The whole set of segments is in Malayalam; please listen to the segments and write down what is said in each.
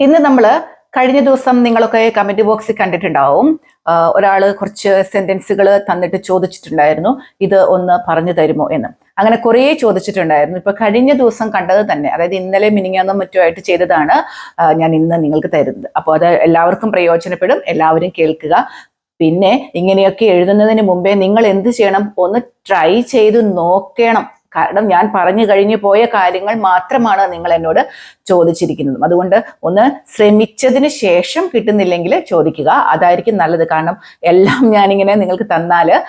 ഇന്ന് നമ്മൾ കഴിഞ്ഞ ദിവസം നിങ്ങളൊക്കെ കമന്റ് ബോക്സിൽ കണ്ടിട്ടുണ്ടാവും. ഒരാൾ കുറച്ച് സെന്റൻസുകൾ തന്നിട്ട് ചോദിച്ചിട്ടുണ്ടായിരുന്നു. ഇത് ഒന്ന് പറഞ്ഞു തരുമോ എന്ന്. അങ്ങനെ കുറേ ചോദിച്ചിട്ടുണ്ടായിരുന്നു. ഇപ്പൊ കഴിഞ്ഞ ദിവസം കണ്ടത് തന്നെ. അതായത് ഇന്നലെ മിനിങ്ങാന്നും മറ്റുമായിട്ട് ചെയ്തതാണ് ഞാൻ ഇന്ന് നിങ്ങൾക്ക് തരുന്നത്. അപ്പോൾ അത് എല്ലാവർക്കും പ്രയോജനപ്പെടും. എല്ലാവരും കേൾക്കുക. പിന്നെ ഇങ്ങനെയൊക്കെ എഴുതുന്നതിന് മുമ്പേ നിങ്ങൾ എന്ത് ചെയ്യണം? ഒന്ന് ട്രൈ ചെയ്ത് നോക്കണം. കാരണം ഞാൻ പറഞ്ഞു കഴിഞ്ഞു പോയ കാര്യങ്ങൾ മാത്രമാണ് നിങ്ങൾ എന്നോട് ചോദിച്ചിരിക്കുന്നത്. അതുകൊണ്ട് ഒന്ന് ശ്രമിച്ചതിന് ശേഷം കിട്ടുന്നില്ലെങ്കിൽ ചോദിക്കുക. അതായിരിക്കും നല്ലത്. കാരണം എല്ലാം ഞാനിങ്ങനെ നിങ്ങൾക്ക് തന്നാൽ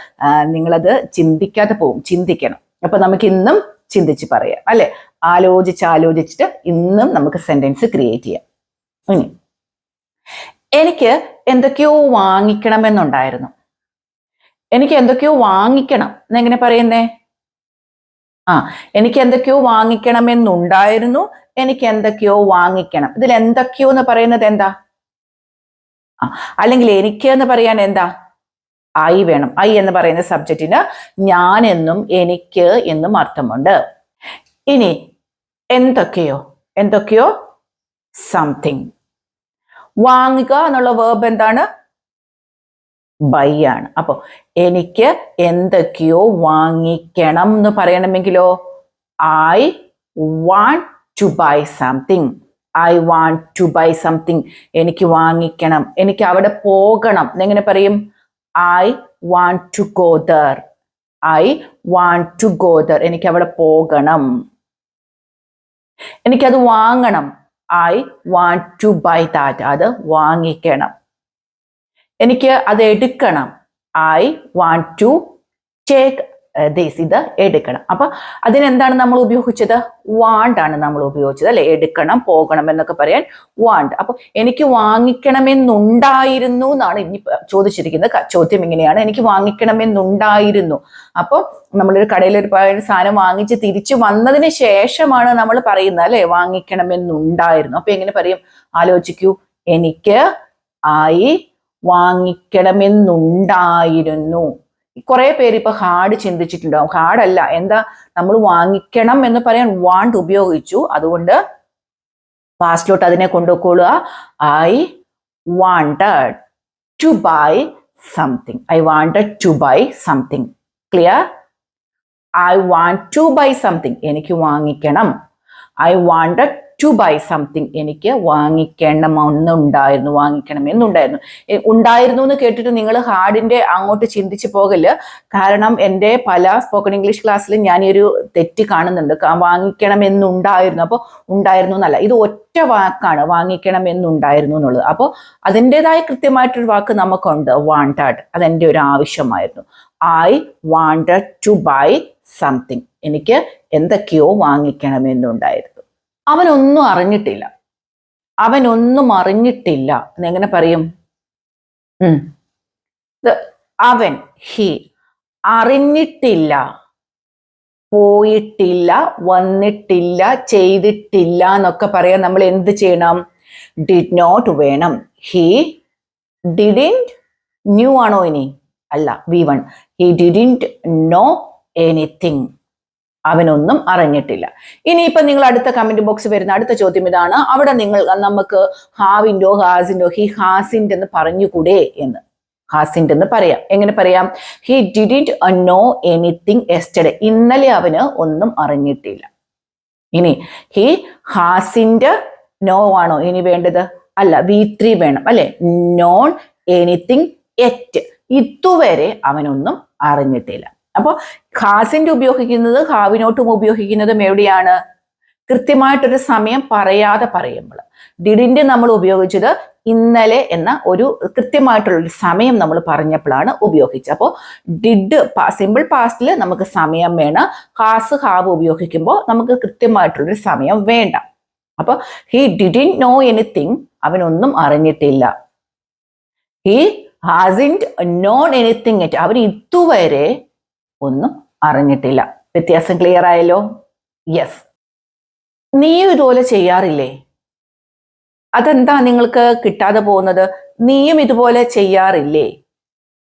നിങ്ങളത് ചിന്തിക്കാതെ പോകും ചിന്തിക്കണം. അപ്പൊ നമുക്ക് ഇന്നും ചിന്തിച്ച് പറയാം. അല്ലെ? ആലോചിച്ച് ആലോചിച്ചിട്ട് ഇന്നും നമുക്ക് സെന്റൻസ് ക്രിയേറ്റ് ചെയ്യാം. എനിക്ക് എന്തൊക്കെയോ വാങ്ങിക്കണമെന്നുണ്ടായിരുന്നു. എനിക്ക് എന്തൊക്കെയോ വാങ്ങിക്കണം. എന്നെങ്ങനെ പറയുന്നേ? ആ എനിക്ക് എന്തൊക്കെയോ വാങ്ങിക്കണമെന്നുണ്ടായിരുന്നു. എനിക്ക് എന്തൊക്കെയോ വാങ്ങിക്കണം. ഇതിൽ എന്തൊക്കെയോ എന്ന് പറയുന്നത് എന്താ? ആ അല്ലെങ്കിൽ എനിക്ക് എന്ന് പറയാൻ എന്താ? ഐ വേണം. ഐ എന്ന് പറയുന്ന സബ്ജക്റ്റിന് ഞാൻ എന്നും എനിക്ക് എന്നും അർത്ഥമുണ്ട്. ഇനി എന്തൊക്കെയോ? എന്തൊക്കെയോ? സംതിങ്. വാങ്ങുക എന്നുള്ള വേർബ് എന്താണ്? ബൈ ആണ്. അപ്പൊ എനിക്ക് എന്തൊക്കെയോ വാങ്ങിക്കണം എന്ന് പറയണമെങ്കിലോ? I want to buy something I want to buy something എനിക്ക് വാങ്ങിക്കണം. എനിക്ക് അവിടെ പോകണം. എങ്ങനെ പറയും? I want to go there I want to go there എനിക്ക് അവിടെ പോകണം. എനിക്കത് വാങ്ങണം. I want to buy that അത് വാങ്ങിക്കണം. എനിക്ക് അത് എടുക്കണം. I want to take this ഇത് എടുക്കണം. അപ്പൊ അതിനെന്താണ് നമ്മൾ ഉപയോഗിച്ചത്? വാണ്ട് ആണ് നമ്മൾ ഉപയോഗിച്ചത് അല്ലെ? എടുക്കണം പോകണം എന്നൊക്കെ പറയാൻ വാണ്ട് അപ്പൊ എനിക്ക് വാങ്ങിക്കണമെന്നുണ്ടായിരുന്നു എന്നാണ് ഇനി ചോദിച്ചിരിക്കുന്നത്. ചോദ്യം ഇങ്ങനെയാണ്. എനിക്ക് വാങ്ങിക്കണമെന്നുണ്ടായിരുന്നു. അപ്പോൾ നമ്മളൊരു കടയിൽ ഒരു സാധനം വാങ്ങിച്ച് തിരിച്ചു വന്നതിന് ശേഷമാണ് നമ്മൾ പറയുന്നത് അല്ലെ? വാങ്ങിക്കണമെന്നുണ്ടായിരുന്നു. അപ്പൊ എങ്ങനെ പറയും? ആലോചിക്കൂ. എനിക്ക് ആയി വാങ്ങിക്കണമെന്നുണ്ടായിരുന്നു. കുറെ പേര് ഇപ്പൊ ഹാർഡ് ചിന്തിച്ചിട്ടുണ്ടാവും. ഹാർഡല്ല എന്താ? നമ്മൾ വാങ്ങിക്കണം എന്ന് പറയാൻ വാണ്ട് ഉപയോഗിച്ചു. അതുകൊണ്ട് പാസ്റ്റിലോട്ട് അതിനെ കൊണ്ടുപോയിക്കൊള്ളുക I wanted to buy something I wanted to buy something clear I want to buy something എനിക്ക് വാങ്ങിക്കണം. I wanted to buy something എനിക്ക് വാങ്ങിക്കണമെന്നുണ്ടായിരുന്നു വാങ്ങിക്കണം എന്നുണ്ടായിരുന്നു. ഉണ്ടായിരുന്നു എന്ന് കേട്ടിട്ട് നിങ്ങൾ ഹാർഡിന്റെ അങ്ങോട്ട് ചിന്തിച്ചു പോകൽ കാരണം എന്റെ പല സ്പോക്കൺ ഇംഗ്ലീഷ് ക്ലാസ്സിലും ഞാൻ ഈ ഒരു തെറ്റ് കാണുന്നുണ്ട്. വാങ്ങിക്കണമെന്നുണ്ടായിരുന്നു അപ്പോൾ ഉണ്ടായിരുന്നു എന്നല്ല ഇത് ഒറ്റ വാക്കാണ് വാങ്ങിക്കണം വാങ്ങിക്കണമെന്നുണ്ടായിരുന്നു എന്നുള്ളത്. അപ്പോൾ അതിന്റെതായ കൃത്യമായിട്ടൊരു വാക്ക് നമുക്കുണ്ട് വാണ്ടാഡ് അതെന്റെ ഒരു ആവശ്യമായിരുന്നു. I wanted to buy something എനിക്ക് എന്തൊക്കെയോ വാങ്ങിക്കണമെന്നുണ്ടായിരുന്നു അവനൊന്നും അറിഞ്ഞിട്ടില്ല. അവനൊന്നും അറിഞ്ഞിട്ടില്ല. എന്നെങ്ങനെ പറയും. അവൻ ഹി അറിഞ്ഞിട്ടില്ല. പോയിട്ടില്ല വന്നിട്ടില്ല ചെയ്തിട്ടില്ല എന്നൊക്കെ പറയാൻ നമ്മൾ എന്ത് ചെയ്യണം? ഡിഡ് നോട്ട് വേണം. ഹി ഡിഡിന്റ് ന്യൂ ആണോ ഇനി? അല്ല V one. He didn't know anything അവനൊന്നും അറിഞ്ഞിട്ടില്ല. ഇനിയിപ്പൊ നിങ്ങൾ അടുത്ത കമന്റ് ബോക്സ് വരുന്ന അടുത്ത ചോദ്യം ഇതാണ്. അവിടെ നിങ്ങൾ നമുക്ക് ഹാവിന്റോ ഹാസിന്റോ ഹി ഹാസിന്റെ എന്ന് പറഞ്ഞുകൂടെ എന്ന്. ഹാസിന്റെ എന്ന് പറയാം. എങ്ങനെ പറയാം? He didn't know anything yesterday ഇന്നലെ അവന് ഒന്നും അറിഞ്ഞിട്ടില്ല. ഇനി ഹി ഹാസിന്റെ നോ ആണോ ഇനി വേണ്ടത്? അല്ല വി ത്രീ വേണം അല്ലെ? നോൺ എനിത്തിങ് എറ്റ് ഇതുവരെ അവനൊന്നും അറിഞ്ഞിട്ടില്ല. അപ്പോൾ ഖാസിന്റെ ഉപയോഗിക്കുന്നത് ഹാവിനോട്ടും ഉപയോഗിക്കുന്നതും എവിടെയാണ്? കൃത്യമായിട്ടൊരു സമയം പറയാതെ പറയുമ്പോൾ. ഡിഡിന്റെ നമ്മൾ ഉപയോഗിച്ചത് ഇന്നലെ എന്ന ഒരു കൃത്യമായിട്ടുള്ള ഒരു സമയം നമ്മൾ പറഞ്ഞപ്പോഴാണ് ഉപയോഗിച്ചത്. അപ്പോൾ ഡിഡ് സിമ്പിൾ പാസ്റ്റിൽ നമുക്ക് സമയം വേണം. ഹാസ് ഹാവ് ഉപയോഗിക്കുമ്പോൾ നമുക്ക് കൃത്യമായിട്ടുള്ളൊരു സമയം വേണ്ട. അപ്പോൾ ഹി ഡിഡിൻ നോ എനിത്തിങ് അവനൊന്നും അറിഞ്ഞിട്ടില്ല. He hasn't known anything it അവൻ ഇതുവരെ ഒന്നും അറിഞ്ഞിട്ടില്ല. വ്യത്യാസം ക്ലിയർ ആയല്ലോ? യെസ് നീയും ഇതുപോലെ ചെയ്യാറില്ലേ? അതെന്താ നിങ്ങൾക്ക് കിട്ടാതെ പോകുന്നത്? നീയും ഇതുപോലെ ചെയ്യാറില്ലേ?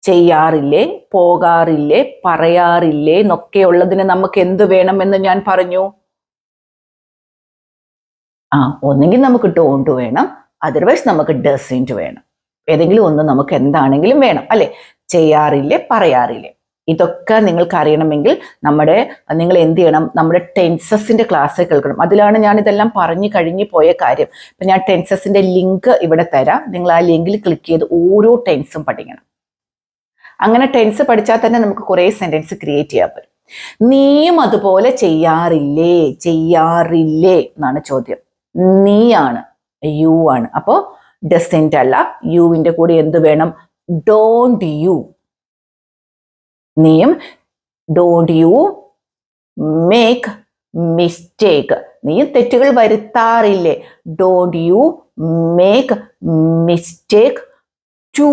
ചെയ്യാറില്ലേ? പോകാറില്ലേ? പറയാറില്ലേ? എന്നൊക്കെ ഉള്ളതിന് നമുക്ക് എന്ത് വേണമെന്ന് ഞാൻ പറഞ്ഞു. ആ ഒന്നെങ്കിൽ നമുക്ക് ഡോണ്ട് വേണം. അതർവൈസ് നമുക്ക് ഡസിന്റ് വേണം. ഏതെങ്കിലും ഒന്ന് നമുക്ക് എന്താണെങ്കിലും വേണം. അല്ലെ? ചെയ്യാറില്ലേ? പറയാറില്ലേ? ഇതൊക്കെ നിങ്ങൾക്ക് അറിയണമെങ്കിൽ നമ്മുടെ നിങ്ങൾ എന്ത് ചെയ്യണം? നമ്മുടെ ടെൻസസിന്റെ ക്ലാസ് കേൾക്കണം. അതിലാണ് ഞാൻ ഇതെല്ലാം പറഞ്ഞു കഴിഞ്ഞു പോയ കാര്യം. ഇപ്പം ഞാൻ ടെൻസസിന്റെ ലിങ്ക് ഇവിടെ തരാം. നിങ്ങൾ ആ ലിങ്കിൽ ക്ലിക്ക് ചെയ്ത് ഓരോ ടെൻസും പഠിക്കണം. അങ്ങനെ ടെൻസ് പഠിച്ചാൽ തന്നെ നമുക്ക് കുറേ സെന്റൻസ് ക്രിയേറ്റ് ചെയ്യാൻ പറ്റും. നീയും അതുപോലെ ചെയ്യാറില്ലേ? ചെയ്യാറില്ലേ എന്നാണ് ചോദ്യം. നീയാണ് യു ആണ്. അപ്പോൾ ഡസെന്റ് അല്ല യുവിന്റെ കൂടെ എന്ത് വേണം? ഡോണ്ട് യു നീയും ഡോണ്ട് യു മേക്ക് മിസ്റ്റേക്ക് നീ തെറ്റുകൾ വരുത്താറില്ലേ? Don't you make mistake too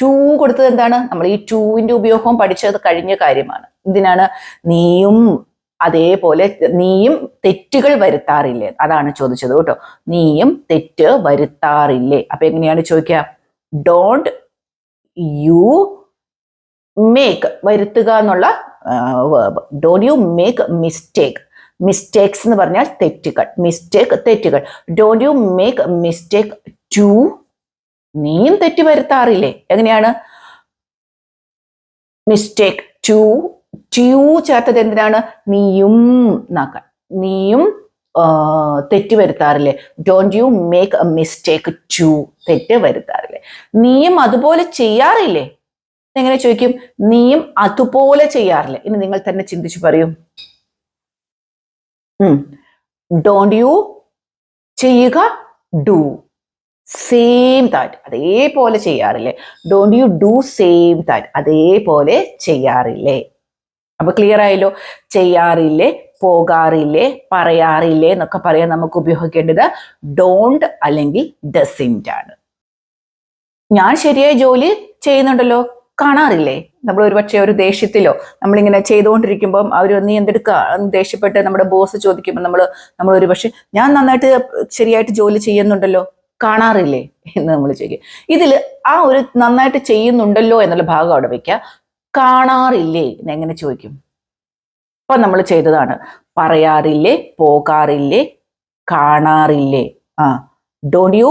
too കൊടുത്തത് എന്താണ്? നമ്മൾ ഈ ടൂവിന്റെ ഉപയോഗം പഠിച്ചത് കഴിഞ്ഞ കാര്യമാണ്. ഇതിനാണ് നീയും അതേപോലെ നീയും തെറ്റുകൾ വരുത്താറില്ലേ? അതാണ് ചോദിച്ചത് കേട്ടോ. നീയും തെറ്റ് വരുത്താറില്ലേ? അപ്പൊ എങ്ങനെയാണ് ചോദിക്കുക? ഡോണ്ട് യു മേക്ക് വരുത്തുക എന്നുള്ള verb don't you make mistake mistakes എന്ന് പറഞ്ഞാൽ തെറ്റുകൾ. മിസ്റ്റേക്ക് തെറ്റുകൾ. Don't you make mistake too നീയും തെറ്റ് വരുത്താറില്ലേ? എങ്ങനെയാണ്? മിസ്റ്റേക്ക് ടു ട്യൂ ചേർത്തത് എന്തിനാണ്? നീയും എന്നാക്കാൻ നീയും തെറ്റ് വരുത്താറില്ലേ? Don't you make a mistake too തെറ്റ് വരുത്താറില്ലേ? നീയും അതുപോലെ ചെയ്യാറില്ലേ? എങ്ങനെ ചോദിക്കും? നീയും അതുപോലെ ചെയ്യാറില്ല. ഇനി നിങ്ങൾ തന്നെ ചിന്തിച്ചു പറയൂ. ഡോണ്ട് യു ചെയ്യുക? ഡു സെയിം താറ്റ് അതേപോലെ ചെയ്യാറില്ലേ? Don't you do same that അതേപോലെ ചെയ്യാറില്ലേ? അപ്പൊ ക്ലിയർ ആയല്ലോ? ചെയ്യാറില്ലേ? പോകാറില്ലേ? പറയാറില്ലേ? എന്നൊക്കെ പറയാൻ നമുക്ക് ഉപയോഗിക്കേണ്ടത് ഡോണ്ട് അല്ലെങ്കിൽ ഡസിന്റ് ആണ് ഞാൻ ശരിയായ ജോലി ചെയ്യുന്നുണ്ടല്ലോ? കാണാറില്ലേ? നമ്മൾ ഒരുപക്ഷെ ഒരു ദേഷ്യത്തിലോ നമ്മളിങ്ങനെ ചെയ്തുകൊണ്ടിരിക്കുമ്പോൾ അവർ നീ എന്തെടുക്കുക ദേഷ്യപ്പെട്ട് നമ്മുടെ ബോസ് ചോദിക്കുമ്പോൾ നമ്മൾ നമ്മൾ ഒരുപക്ഷെ ഞാൻ നന്നായിട്ട് ശരിയായിട്ട് ജോലി ചെയ്യുന്നുണ്ടല്ലോ കാണാറില്ലേ? എന്ന് നമ്മൾ ചോദിക്കും. ഇതിൽ ആ ഒരു നന്നായിട്ട് ചെയ്യുന്നുണ്ടല്ലോ എന്നുള്ള ഭാഗം അവിടെ വയ്ക്കുക. കാണാറില്ലേ എന്ന് എങ്ങനെ ചോദിക്കും? അപ്പൊ നമ്മൾ ചെയ്തതാണ്. പറയാറില്ലേ പോകാറില്ലേ കാണാറില്ലേ. ആ ഡോണ്ട് യു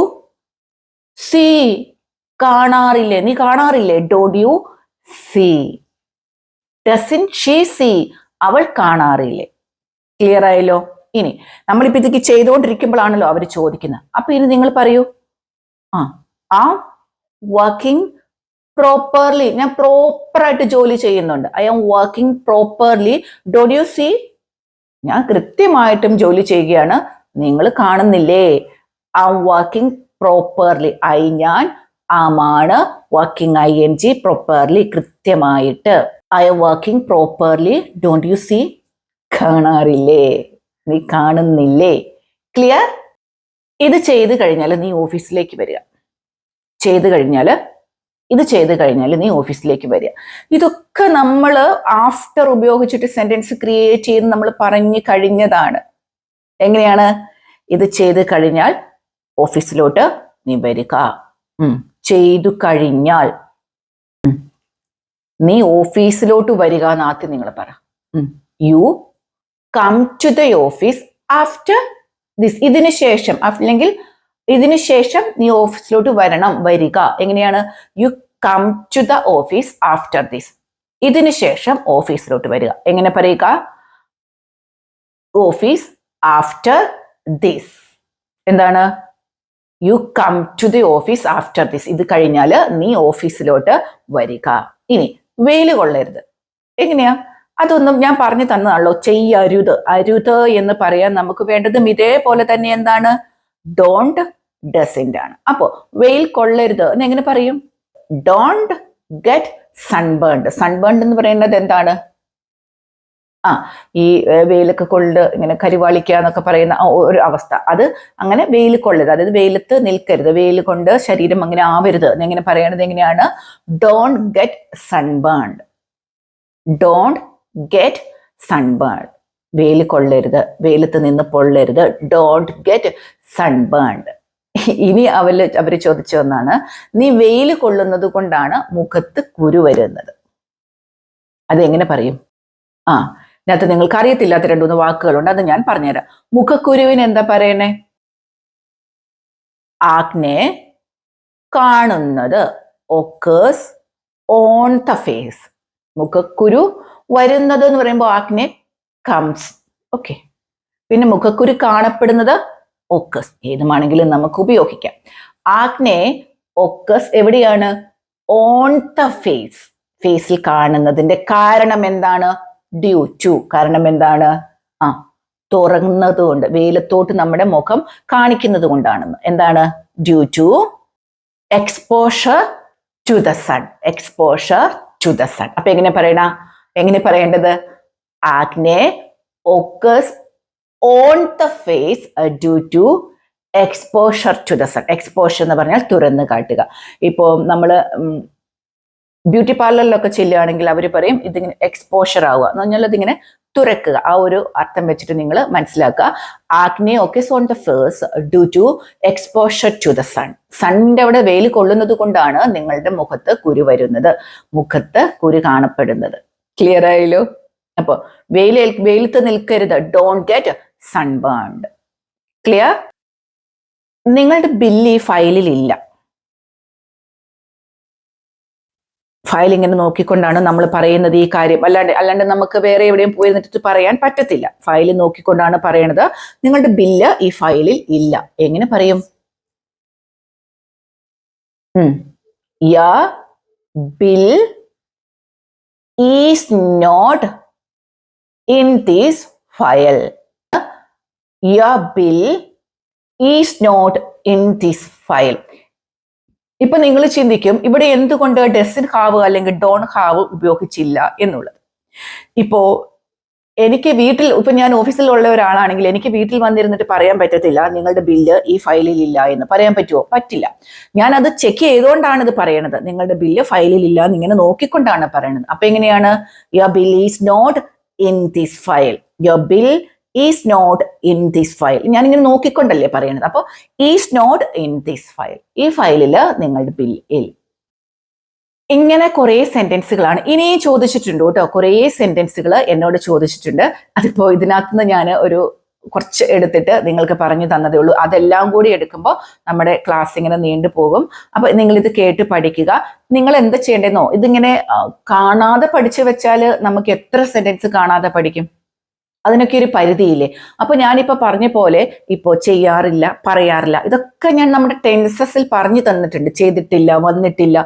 സീ കാണാറില്ലേ? നീ കാണാറില്ലേ? ഡോഡ് you see doesn't she see അവൾ കാണാറില്ലേ. ക്ലിയർ ആയല്ലോ? ഇനി നമ്മളിപ്പോ ഇതൊക്കെ ചെയ്തുകൊണ്ടിരിക്കുമ്പോഴാണല്ലോ അവർ ചോദിക്കുന്നത്. അപ്പൊ ഇനി നിങ്ങൾ പറയൂ. ആ ആ വർക്കിംഗ് പ്രോപ്പർലി ഞാൻ പ്രോപ്പറായിട്ട് ജോലി ചെയ്യുന്നുണ്ട്. ഐ ആം വർക്കിംഗ് പ്രോപ്പർലി ഡോഡ് യു സീ ഞാൻ കൃത്യമായിട്ടും ജോലി ചെയ്യുകയാണ്. നിങ്ങൾ കാണുന്നില്ലേ? I am working properly I ഞാൻ ആമാണ് working I N G properly കൃത്യമായിട്ട്. I am working properly don't you see കാണാറില്ലേ? നീ കാണുന്നില്ലേ? ക്ലിയർ ഇത് ചെയ്ത് കഴിഞ്ഞാൽ നീ ഓഫീസിലേക്ക് വരിക. ചെയ്ത് കഴിഞ്ഞാൽ ഇത് ചെയ്ത് കഴിഞ്ഞാൽ നീ ഓഫീസിലേക്ക് വരിക. ഇതൊക്കെ നമ്മൾ ആഫ്റ്റർ ഉപയോഗിച്ചിട്ട് സെന്റൻസ് ക്രിയേറ്റ് ചെയ്ത് നമ്മൾ പറഞ്ഞു കഴിഞ്ഞതാണ്. എങ്ങനെയാണ്? ഇത് ചെയ്ത് കഴിഞ്ഞാൽ ഓഫീസിലോട്ട് നീ വരിക. ചെയ്തു കഴിഞ്ഞാൽ നീ ഓഫീസിലോട്ട് വരിക എന്നാത്തി നിങ്ങൾ പറ. You come to the office after this ഇതിന് ശേഷം അല്ലെങ്കിൽ ഇതിന് ശേഷം നീ ഓഫീസിലോട്ട് വരണം വരിക. എങ്ങനെയാണ്? You come to the office after this ഇതിന് ശേഷം ഓഫീസിലോട്ട് വരിക. എങ്ങനെ പറയുക? ഓഫീസ് ആഫ്റ്റർ ദിസ് എന്താണ്? You come to the office after this ഇത് കഴിഞ്ഞാൽ നീ ഓഫീസിലോട്ട് വരിക. ഇനി വെയിൽ കൊള്ളരുത്. എങ്ങനെയാ? അതൊന്നും ഞാൻ പറഞ്ഞു തന്നതാണല്ലോ. ചെയ്യരുത്. അരുത് എന്ന് പറയാൻ നമുക്ക് വേണ്ടതും ഇതേപോലെ തന്നെ എന്താണ്? ഡോണ്ട് ഡസിന്റ് ആണ്. അപ്പോൾ വെയിൽ കൊള്ളരുത്. എന്ന് എങ്ങനെ പറയും? ഡോണ്ട് ഗെറ്റ് സൺബേൺഡ് സൺബേൺഡ് എന്ന് പറയുന്നത് എന്താണ്? ആ ഈ വെയിലൊക്കെ കൊണ്ട് ഇങ്ങനെ കരിവാളിക്കുക എന്നൊക്കെ പറയുന്ന ഒരു അവസ്ഥ. അത് അങ്ങനെ വെയിൽ കൊള്ളരുത്. അതായത് വെയിലത്ത് നിൽക്കരുത്. വെയിൽ കൊണ്ട് ശരീരം അങ്ങനെ ആവരുത്. എങ്ങനെ പറയണത് എങ്ങനെയാണ്? Don't get sunburned don't get sunburned വെയിൽ കൊള്ളരുത്. വെയിലത്ത് നിന്ന് പൊള്ളരുത്. ഡോണ്ട് ഗെറ്റ് സൺബേൺഡ് ഇനി അവർ അവർ ചോദിച്ചു ഒന്നാണ് നീ വെയിൽ കൊള്ളുന്നത് കൊണ്ടാണ് മുഖത്ത് കുരു വരുന്നത്? അതെങ്ങനെ പറയും? ആ ഇതിനകത്ത് നിങ്ങൾക്ക് അറിയത്തില്ലാത്ത രണ്ടു മൂന്ന് വാക്കുകളുണ്ട്. അത് ഞാൻ പറഞ്ഞുതരാം. മുഖക്കുരുവിന് എന്താ പറയണേ? ആഗ്നെ കാണുന്നത് ഒക്കേഴ്സ് ഓൺ ദ ഫേസ് മുഖക്കുരു വരുന്നത് എന്ന് പറയുമ്പോൾ ആഗ്നെ കംസ് ഓക്കെ പിന്നെ മുഖക്കുരു കാണപ്പെടുന്നത് ഒക്കസ് ഏതുമാണെങ്കിലും നമുക്ക് ഉപയോഗിക്കാം. ആഗ്നെ ഒക്കസ് എവിടെയാണ്? ഓൺ ദ ഫേസ് ഫേസിൽ കാണുന്നതിന്റെ കാരണം എന്താണ്? ഡ്യൂ ടു കാരണം എന്താണ്? ആ തുറന്നത് കൊണ്ട് വെയിലത്തോട്ട് നമ്മുടെ മുഖം കാണിക്കുന്നത് കൊണ്ടാണെന്ന്. എന്താണ്? Due to exposure to the sun exposure to the sun അപ്പൊ എങ്ങനെ പറയണ? എങ്ങനെ പറയേണ്ടത്? Acne occurs on the face due to exposure to the sun exposure എന്ന് പറഞ്ഞാൽ തുറന്ന് കാട്ടുക. ഇപ്പോൾ നമ്മൾ ബ്യൂട്ടി പാർലറിലൊക്കെ ചെല്ലുകയാണെങ്കിൽ അവർ പറയും ഇതിങ്ങനെ എക്സ്പോഷർ ആവുക. എന്ന് പറഞ്ഞാൽ അതിങ്ങനെ തുറക്കുക. ആ ഒരു അർത്ഥം വെച്ചിട്ട് നിങ്ങൾ മനസ്സിലാക്കുക. ആഗ്നേ ഒക്കെ on the face due to exposure to the sun സണ്ണിന്റെ അവിടെ വെയിൽ കൊള്ളുന്നത് കൊണ്ടാണ് നിങ്ങളുടെ മുഖത്ത് കുരു വരുന്നത്. മുഖത്ത് കുരു കാണപ്പെടുന്നത്. ക്ലിയർ ആയല്ലോ? അപ്പോൾ വെയിൽ വെയിലത്ത് നിൽക്കരുത്. ഡോണ്ട് ഗെറ്റ് സൺബേൺഡ് ക്ലിയർ നിങ്ങളുടെ ബില്ല് ഈ ഫയലിൽ ഇല്ല. ഫയൽ ഇങ്ങനെ നോക്കിക്കൊണ്ടാണ് നമ്മൾ പറയുന്നത് ഈ കാര്യം. അല്ലാണ്ട് അല്ലാണ്ട് നമുക്ക് വേറെ എവിടെയും പോയി നിന്നിട്ട് പറയാൻ പറ്റത്തില്ല. ഫയൽ നോക്കിക്കൊണ്ടാണ് പറയണത്. നിങ്ങളുടെ ബില്ല് ഈ ഫയലിൽ ഇല്ല. എങ്ങനെ പറയും? Bill is not in these file your bill is not in these file ഇപ്പൊ നിങ്ങൾ ചിന്തിക്കും ഇവിടെ എന്തുകൊണ്ട് ഡെസിൻ ഹാവ് അല്ലെങ്കിൽ ഡോൺ ഹാവ് ഉപയോഗിച്ചില്ല എന്നുള്ളത്. ഇപ്പോ എനിക്ക് വീട്ടിൽ ഇപ്പൊ ഞാൻ ഓഫീസിലുള്ള ഒരാളാണെങ്കിൽ എനിക്ക് വീട്ടിൽ വന്നിരുന്നിട്ട് പറയാൻ പറ്റത്തില്ല നിങ്ങളുടെ ബില്ല് ഈ ഫയലിൽ ഇല്ല എന്ന് പറയാൻ പറ്റുമോ പറ്റില്ല. ഞാൻ അത് ചെക്ക് ചെയ്തുകൊണ്ടാണ് ഇത് പറയണത്. നിങ്ങളുടെ ബില്ല് ഫയലിൽ ഇല്ല എന്ന് ഇങ്ങനെ നോക്കിക്കൊണ്ടാണ് പറയണത്. അപ്പൊ എങ്ങനെയാണ്? Your bill is not in this file your bill is not in this file ഞാനിങ്ങനെ നോക്കിക്കൊണ്ടല്ലേ പറയണത്. അപ്പോൾ is not in this file ഈ ഫയലിൽ നിങ്ങളുടെ ബിൽ ഇൽ ഇങ്ങനെ കുറേ സെന്റൻസുകളാണ് ഇനിയും ചോദിച്ചിട്ടുണ്ട് കേട്ടോ. കുറേ സെന്റൻസുകൾ എന്നോട് ചോദിച്ചിട്ടുണ്ട്. അതിപ്പോ ഇതിനകത്ത് നിന്ന് ഞാൻ ഒരു കുറച്ച് എടുത്തിട്ട് നിങ്ങൾക്ക് പറഞ്ഞു തന്നതേ ഉള്ളൂ. അതെല്ലാം കൂടി എടുക്കുമ്പോൾ നമ്മുടെ ക്ലാസ് ഇങ്ങനെ നീണ്ടു പോകും. അപ്പൊ നിങ്ങൾ ഇത് കേട്ട് പഠിക്കുക. നിങ്ങൾ എന്താ ചെയ്യേണ്ടതെന്നോ? ഇതിങ്ങനെ കാണാതെ പഠിച്ചു വെച്ചാൽ നമുക്ക് എത്ര സെന്റൻസ് കാണാതെ പഠിക്കും? അതിനൊക്കെ ഒരു പരിധിയില്ലേ? അപ്പൊ ഞാനിപ്പോ പറഞ്ഞ പോലെ ഇപ്പോൾ ചെയ്യാറില്ല പറയാറില്ല. ഇതൊക്കെ ഞാൻ നമ്മുടെ ടെൻസസിൽ പറഞ്ഞു തന്നിട്ടുണ്ട്. ചെയ്തിട്ടില്ല വന്നിട്ടില്ല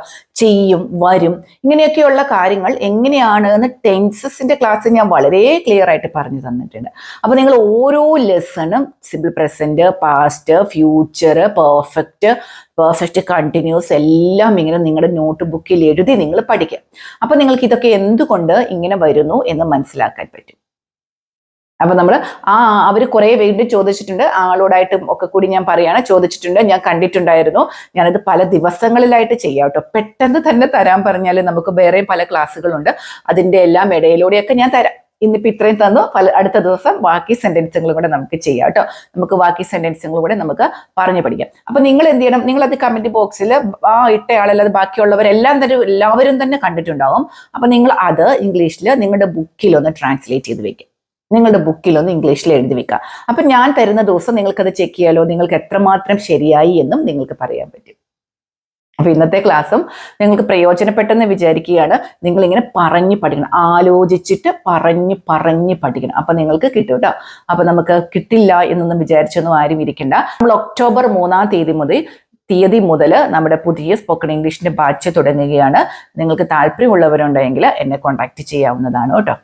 ചെയ്യും വരും. ഇങ്ങനെയൊക്കെയുള്ള കാര്യങ്ങൾ എങ്ങനെയാണ് എന്ന് ടെൻസസിന്റെ ക്ലാസ് ഞാൻ വളരെ ക്ലിയർ ആയിട്ട് പറഞ്ഞു തന്നിട്ടുണ്ട്. അപ്പൊ നിങ്ങൾ ഓരോ ലെസണും simple present past future perfect perfect continuous എല്ലാം ഇങ്ങനെ നിങ്ങളുടെ നോട്ട് ബുക്കിൽ എഴുതി നിങ്ങൾ പഠിക്കുക. അപ്പൊ നിങ്ങൾക്ക് ഇതൊക്കെ എന്തുകൊണ്ട് ഇങ്ങനെ വരുന്നു എന്ന് മനസ്സിലാക്കാൻ പറ്റും. അപ്പൊ നമ്മൾ ആ അവർ കുറെ വീണ്ടും ചോദിച്ചിട്ടുണ്ട്. ആളോടായിട്ട് ഒക്കെ കൂടി ഞാൻ പറയാണ്. ചോദിച്ചിട്ടുണ്ട്. ഞാൻ കണ്ടിട്ടുണ്ടായിരുന്നു. ഞാനത് പല ദിവസങ്ങളിലായിട്ട് ചെയ്യാം കേട്ടോ പെട്ടെന്ന് തന്നെ തരാൻ പറഞ്ഞാൽ നമുക്ക് വേറെ പല ക്ലാസ്സുകളുണ്ട്. അതിന്റെ എല്ലാം ഇടയിലൂടെയൊക്കെ ഞാൻ തരാം. ഇന്നിപ്പോ ഇത്രയും തന്നു. പല അടുത്ത ദിവസം ബാക്കി സെന്റൻസുകളും കൂടെ നമുക്ക് ചെയ്യാം കേട്ടോ നമുക്ക് ബാക്കി സെന്റൻസുകളും കൂടെ നമുക്ക് പറഞ്ഞു പഠിക്കാം. അപ്പൊ നിങ്ങൾ എന്ത് ചെയ്യണം? നിങ്ങൾ അത് കമന്റ് ബോക്സിൽ ആ ഇട്ടയാളല്ലാതെ ബാക്കിയുള്ളവരെല്ലാം തന്നെ എല്ലാവരും തന്നെ കണ്ടിട്ടുണ്ടാവും. അപ്പൊ നിങ്ങൾ അത് ഇംഗ്ലീഷിൽ നിങ്ങളുടെ ബുക്കിൽ ഒന്ന് ട്രാൻസ്ലേറ്റ് ചെയ്ത് വെക്കും. നിങ്ങളുടെ ബുക്കിൽ ഒന്ന് ഇംഗ്ലീഷിൽ എഴുതി വെക്കുക. അപ്പൊ ഞാൻ തരുന്ന ദിവസം നിങ്ങൾക്കത് ചെക്ക് ചെയ്യാലോ? നിങ്ങൾക്ക് എത്രമാത്രം ശരിയായി എന്നും നിങ്ങൾക്ക് പറയാൻ പറ്റും. അപ്പൊ ഇന്നത്തെ ക്ലാസ്സും നിങ്ങൾക്ക് പ്രയോജനപ്പെട്ടെന്ന് വിചാരിക്കുകയാണ്. നിങ്ങൾ ഇങ്ങനെ പറഞ്ഞ് പഠിക്കണം. ആലോചിച്ചിട്ട് പറഞ്ഞ് പറഞ്ഞ് പഠിക്കണം. അപ്പൊ നിങ്ങൾക്ക് കിട്ടും കേട്ടോ അപ്പൊ നമുക്ക് കിട്ടില്ല എന്നൊന്നും വിചാരിച്ചൊന്നും ആരും ഇരിക്കണ്ട. നമ്മൾ ഒക്ടോബർ മൂന്നാം തീയതി മുതൽ തീയതി മുതൽ നമ്മുടെ പുതിയ സ്പോക്കൺ ഇംഗ്ലീഷിന്റെ ബാച്ച് തുടങ്ങുകയാണ്. നിങ്ങൾക്ക് താല്പര്യമുള്ളവരുണ്ടെങ്കിൽ എന്നെ കോൺടാക്ട് ചെയ്യാവുന്നതാണ് കേട്ടോ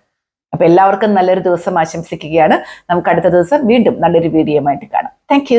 അപ്പൊ എല്ലാവർക്കും നല്ലൊരു ദിവസം ആശംസിക്കുകയാണ്. നമുക്ക് അടുത്ത ദിവസം വീണ്ടും നല്ലൊരു വീഡിയോ ആയിട്ട് കാണാം താങ്ക്